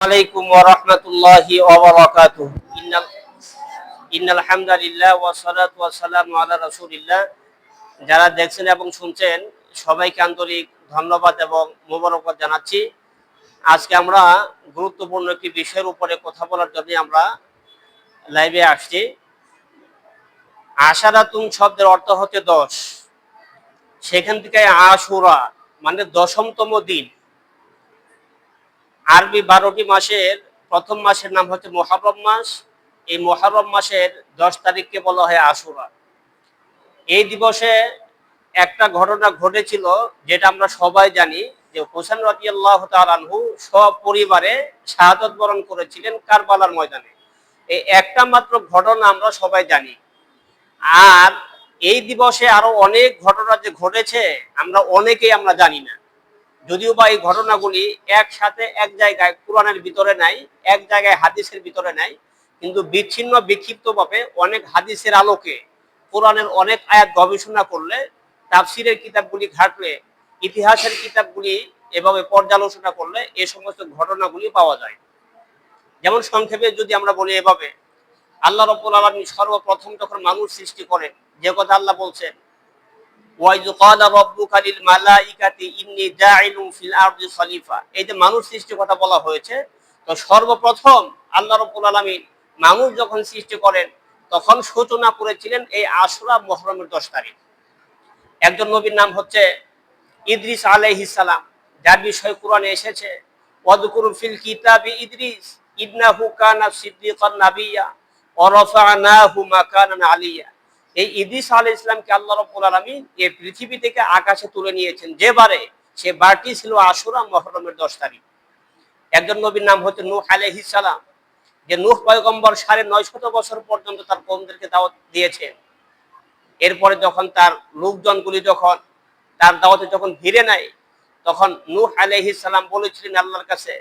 আলাইকুম ওয়া রাহমাতুল্লাহি ওয়া বারাকাতুহু। ইন্নাল ইন্নাল হামদুলিল্লাহ যারা দেখছেন এবং শুনছেন, সবাইকে আন্তরিক ধন্যবাদ এবং মোবারক জানাচ্ছি। আজকে আমরা গুরুত্বপূর্ণ একটি বিষয়ের উপরে কথা বলার জন্য আমরা লাইভে আসছি। আশারাতুন শব্দের অর্থ হচ্ছে দশ। সেখান থেকে আশুরা মানে দশমতম দিন। আরবি বারোটি মাসের প্রথম মাসের নাম হচ্ছে মোহারম মাস। এই মোহারম মাসের দশ তারিখকে বলা হয় আশুরা। এই দিবসে একটা ঘটনা ঘটেছিল যেটা আমরা সবাই জানি যে হোসেন রাজি তালহু সব পরিবারে শাহাদত বরণ করেছিলেন কারবালার ময়দানে। এই একটা মাত্র ঘটনা আমরা সবাই জানি। আর এই দিবসে আরও অনেক ঘটনা যে ঘটেছে, আমরা অনেকেই আমরা জানি না। যদিও বা এই ঘটনাগুলি একসাথে এক জায়গায় কোরআনের ভিতরে নাই, এক জায়গায় হাদিসের ভিতরে নাই, কিন্তু বিচ্ছিন্ন বিক্ষিপ্তভাবে অনেক হাদিসের আলোকে কোরআনের অনেক আয়াত গবেষণা করলে তাফসিরের কিতাবগুলি ঘাটলে, ইতিহাসের কিতাবগুলি এভাবে পর্যালোচনা করলে এ সমস্ত ঘটনাগুলি পাওয়া যায়। যেমন সংক্ষেপে যদি আমরা বলি এভাবে, আল্লাহ রব্বুল আলমী সর্বপ্রথম যখন মানুষ সৃষ্টি করেন, যে কথা আল্লাহ বলছেন এই যে মানুষ সৃষ্টির কথা বলা হয়েছে, তো সর্বপ্রথম আল্লাহ রাব্বুল আলামিন মানুষ যখন সৃষ্টি করেন, তখন সূচনা করেছিলেন এই আশুরা মুহররমের 10 তারিখ। একজন নবীর নাম হচ্ছে ইদ্রিস আলাইহিস সালাম, যার বিষয় কোরআনে এসেছে ওয়াদকুরু ফিল কিতাবি ইদ্রিস, ইন্নাহু কানা সিদ্দিকান নাবিয়্যা ওয়া রাফা'নাহু মাকানান আলিয়্যা এই ইদ্রিস আলী ইসলামকে আল্লাহ রব্বুল আলমী এই পৃথিবী থেকে আকাশে তুলে নিয়েছেন। যে বারে সে বারটি ছিল আশুরা মহরমের দশ তারিখ। একজন নবীর নাম হচ্ছে নূহ আলাইহিস সালাম। যে নূহ পয়গম্বর সাড়ে নয় শত বছর পর্যন্ত তার কৌমদেরকে দাওয়াত দিয়েছেন এরপরে যখন তার লোকজনগুলি যখন তার দাওয়াতে যখন ভিড়ে নেয়, তখন নূহ আলাইহিস সালাম বলেছিলেন আল্লাহর কাছে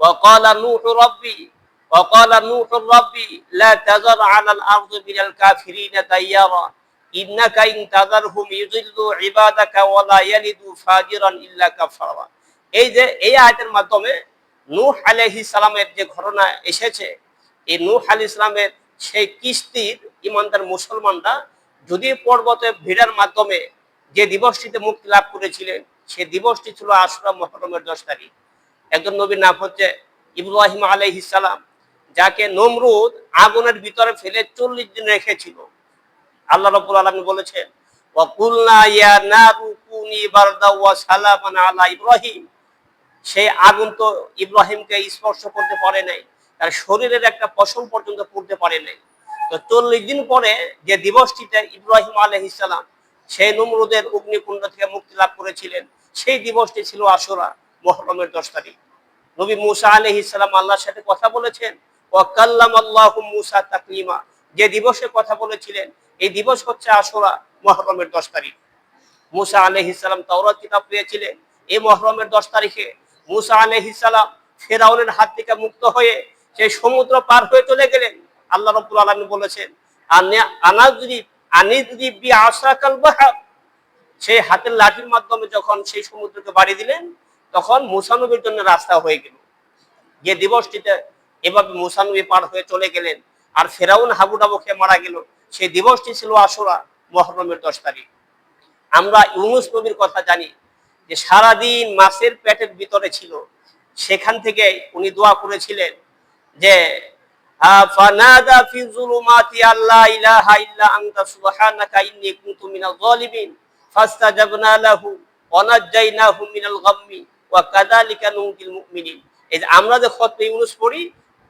ওয়াকালা নূহ রব্বি وقال نوح ربي لا تذر على الأرض من الكافرين ديارا إنك إن تذرهم يضلوا عبادك ولا يلدوا فاجرا إلا كفارا এই যে এই আয়াতের মাধ্যমে নূহ আলাইহিস সালামের যে ঘটনা এসেছে এই নূহ আলাইহিস সালামের সেই কিস্তির ইমানদার মুসলমানরা যদি পর্বতে ভিড়ার মাধ্যমে যে দিবসটিতে মুক্তি লাভ করেছিলেন সেই দিবসটি ছিল আশুরা মুহররমের দশ তারিখ একজন নবীর নাম হচ্ছে ইব্রাহিম আলাইহিস সালাম যাকে নমরুদ আগুনের ভিতরে ফেলে চল্লিশ দিন রেখেছিল। আল্লাহ রবুল আলমী বলেছেন ইব্রাহিম। সেই আগুন তো ইব্রাহিমকে স্পর্শ করতে পারে নাই শরীরের একটা পর্যন্ত পড়তে পারে নাই। তো চল্লিশ দিন পরে যে দিবসটিতে ইব্রাহিম সেই নমরুদের অগ্নিকুণ্ড থেকে মুক্তি লাভ করেছিলেন, সেই দিবসটি ছিল আসরা মহরমের দশ তারিখ। নবী মুসা আলহ ইসলাম আল্লাহর সাথে কথা বলেছেন ওয়াকাল্লাম আল্লাহ মুসা তাকলিমা। যে দিবসে কথা বলেছিলেন, এই দিবস হচ্ছে আসরা মহরমের দশ তারিখ। মুসা আলহ ইসলাম তাওরাত কিতাব পেয়েছিলেন। এই মহরমের দশ তারিখে মুসা আলহ ইসলাম ফেরাউনের হাত থেকে মুক্ত হয়ে সেই সমুদ্র পার হয়ে চলে গেলেন। আল্লাহ রব্বুল আলমী বলেছেন আনিজরি বি আশাকাল বাহাব সেই হাতের লাঠির মাধ্যমে যখন সেই সমুদ্রকে বাড়ি দিলেন, তখন মুসানবীর জন্য রাস্তা হয়ে গেল। যে দিবসটিতে এভাবে মুসানবী পার হয়ে চলে গেলেন। আর ফেরাউন হাবুডাবু খেয়ে মারা গেল। সেই দিবসটি ছিল আসরা মহরমের দশ তারিখ। আমরা ইউনুস নবীর কথা জানি যে সারাদিন মাছের পেটের ভিতরে ছিল। সেখান থেকে উনি দোয়া করেছিলেন যে আমরা যে খত ইউনুস পড়ি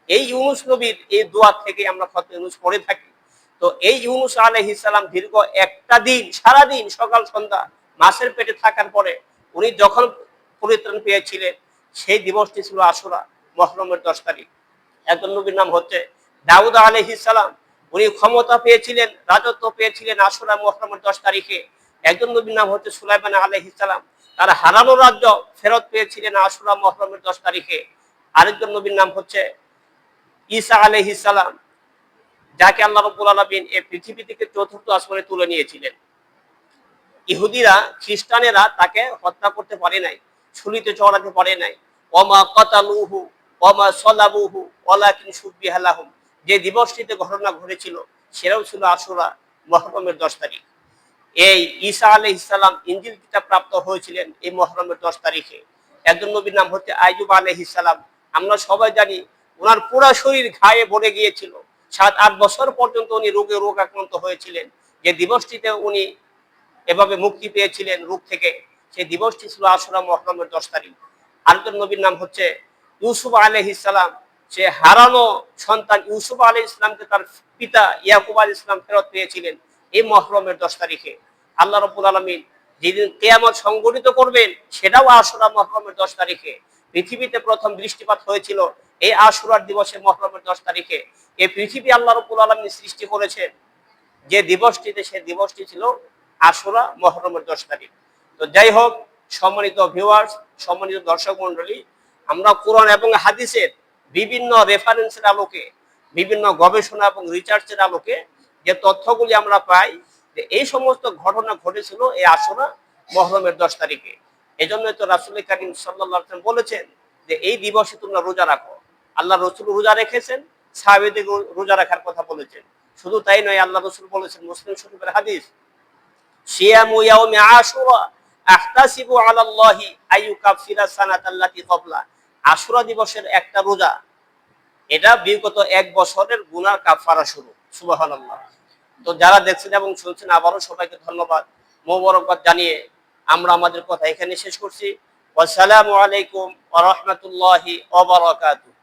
এই ইউনুস নবীর এই দোয়া থেকে আমরা খত ইউনুস পড়ে থাকি। তো এই ইউনুস আলাইহিস সালাম দীর্ঘ একটা দিন সারা দিন সকাল, সন্ধ্যা মাসের পেটে থাকার পরে উনি যখন পরিত্রাণ পেয়েছিলেন, সেই দিবসটি ছিল আশুরা, মহরমের দশ তারিখ। একজন নবীর নাম হচ্ছে দাউদ আলহিস সালাম। উনি ক্ষমতা পেয়েছিলেন, রাজত্ব পেয়েছিলেন আশুরা, মহরমের দশ তারিখে। একজন নবীর নাম হচ্ছে সুলাইমান আলহিস সালাম। তারা হারানো রাজ্য ফেরত পেয়েছিলেন আশুরা, মহরমের দশ তারিখে। আরেকজন নবীর নাম হচ্ছে ঈসা আলহিস সালাম, যাকে আল্লাহ রব্বুল আলমিন এই পৃথিবী থেকে চতুর্থ আসমানে তুলে নিয়েছিলেন। ইহুদিরা, খ্রিস্টানেরা তাকে হত্যা করতে পারে নাই, ছুরিতে চড়াতে পারে নাই। অমা কতালুহু, ওমা সলাবুহু ওলাকিন সুবিহালাহুম যে দিবসটিতে ঘটনা ঘটেছিল সেটাও ছিল আসুরা মহরমের দশ তারিখ। এই ঈসা আলহ ইসলাম ইঞ্জিল কিতাব প্রাপ্ত হয়েছিলেন এই মহরমের দশ তারিখে। একজন নবীর নাম হচ্ছে আইজুব আলহ ইসলাম আমরা সবাই জানি ওনার পুরা শরীর ঘায়ে ভরে গিয়েছিল। সাত, আট বছর পর্যন্ত উনি রোগে রোগ আক্রান্ত হয়েছিলেন। যে দিবসটিতে উনি এভাবে মুক্তি পেয়েছিলেন রোগ থেকে, সেই দিবসটি ছিল আশুরা মহরমের দশ তারিখ। আরেকজন নবীর নাম হচ্ছে ইউসুফ আলহ ইসলাম সে হারানো সন্তান ইউসুফ আলহ ইসলামকে তার পিতা ইয়াকুব আল ইসলাম ফেরত পেয়েছিলেন এই মহরমের দশ তারিখে। আল্লাহ রবুল আলমিন যেদিন কেয়ামত সংগঠিত করবেন, সেটাও আশুরা মহরমের দশ তারিখে। পৃথিবীতে প্রথম বৃষ্টিপাত হয়েছিল এই আশুরার দিবসে মহরমের দশ তারিখে। এই পৃথিবী আল্লাহ রবুল আলমিন সৃষ্টি করেছেন। যে দিবসটিতে সে দিবসটি ছিল আশুরা মহরমের দশ তারিখ। তো যাই হোক, সম্মানিত ভিউয়ার্স সম্মানিত দর্শক মন্ডলী আমরা কোরআন এবং হাদিসের বিভিন্ন রেফারেন্সের আলোকে, বিভিন্ন গবেষণা এবং রিসার্চের আলোকে যে তথ্যগুলি আমরা পাই যে এই সমস্ত ঘটনা ঘটেছিল এই আসরা মহরমের দশ তারিখে। এই জন্যই তো রাসুল করিম সাল্লাহ বলেছেন যে এই দিবসে তোমরা রোজা রাখো। আল্লাহ রসুল রোজা রেখেছেন, সাহাবেদের রোজা রাখার কথা বলেছেন। শুধু তাই নয়, আল্লাহ রসুল বলেছেন মুসলিম শরীফের হাদিস একটা রোজা, এটা বিগত এক বছরের গুনাহ কাফারা শুরু। সুবহানাল্লাহ। তো যারা দেখছেন এবং শুনছেন, আবারও সবাইকে ধন্যবাদ। মোবারকবাদ জানিয়ে আমরা আমাদের কথা এখানে শেষ করছি। আসসালামু আলাইকুম ওয়া রাহমাতুল্লাহি ওয়া বারাকাতুহু।